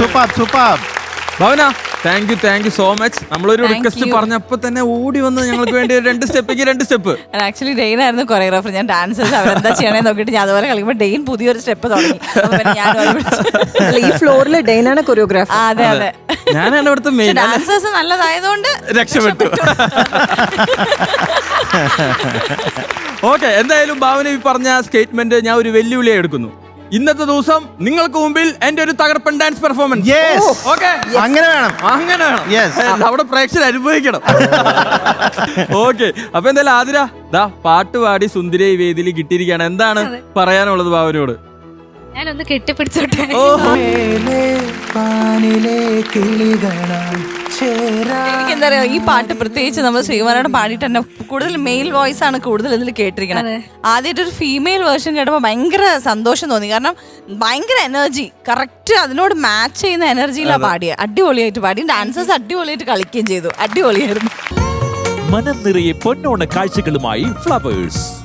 Super super Bhavana thank you thank you so much നമ്മളൊരു request. പറഞ്ഞപ്പോ തന്നെ ഓടി വന്ന് ഞങ്ങൾക്ക് വേണ്ടി രണ്ട് സ്റ്റെപ്പിക്ക് രണ്ട് സ്റ്റെപ്പ്. ആക്ച്വലി ഡെയിൻ ആയിരുന്നു കൊറിയോഗ്രാഫർ ഞാൻ ഡാൻസേഴ്സ് അവരെന്താ ചെയ്യണേ നോക്കിയിട്ട് ഞാൻ അതുപോലെ കളിക്കുമ്പോൾ ഡെയിൻ പുതിയൊരു സ്റ്റെപ്പ് തുടങ്ങി. ഈ ഫ്ലോറിൽ ഡെയിനാണ് കൊറിയോഗ്രാഫർ അതെ അതെ. ഞാനാണ് ഇവിടുത്തെ മെയിൻ ഡാൻസേഴ്സ് നല്ലതായതുകൊണ്ട് രക്ഷപ്പെട്ടു. ഓക്കെ എന്തായാലും ഭാവന ഈ പറഞ്ഞ സ്റ്റേറ്റ്മെന്റ് ഞാൻ ഒരു വെല്ലുവിളിയായി എടുക്കുന്നു. ഇന്നത്തെ ദിവസം നിങ്ങൾക്ക് മുമ്പിൽ എന്റെ ഒരു തകർപ്പൻ ഡാൻസ് പെർഫോമൻസ് Yes. ഓക്കെ അങ്ങനെ വേണം. അങ്ങനെ വേണം. Yes. അവിടെ പ്രേക്ഷകർ അനുഭവിക്കണം. ഓക്കെ അപ്പൊ എന്തായാലും ആതിര ദാ പാട്ട് പാടി സുന്ദരി ഈ വേദിയിൽ കിട്ടിയിരിക്കുകയാണ്. എന്താണ് പറയാനുള്ളത് ബാബുനോട് ഞാനൊന്ന് കെട്ടിപ്പിടിച്ചോട്ടെ. ഓഹോ എനിക്ക് എന്താ പറയാ ഈ പാട്ട് പ്രത്യേകിച്ച് നമ്മൾ ശ്രീകുമാരോട് പാടിയിട്ട് തന്നെ കൂടുതൽ മെയിൽ വോയിസ് ആണ് കൂടുതൽ ഇതിൽ കേട്ടിരിക്കുന്നത് ആദ്യമായിട്ട് ഒരു ഫീമെയിൽ വേർഷൻ കേട്ടപ്പോൾ ഭയങ്കര സന്തോഷം തോന്നി. കാരണം ഭയങ്കര എനർജി കറക്റ്റ് അതിനോട് മാച്ച് ചെയ്യുന്ന എനർജിയിലാണ് പാടിയ. അടിപൊളിയായിട്ട് പാടി. ഡാൻസേഴ്സ് അടിപൊളിയായിട്ട് കളിക്കുകയും ചെയ്തു. അടിപൊളിയായിരുന്നു. മനം നിറയെ പൊന്നോണ കാഴ്ചകളുമായി ഫ്ലവേഴ്സ്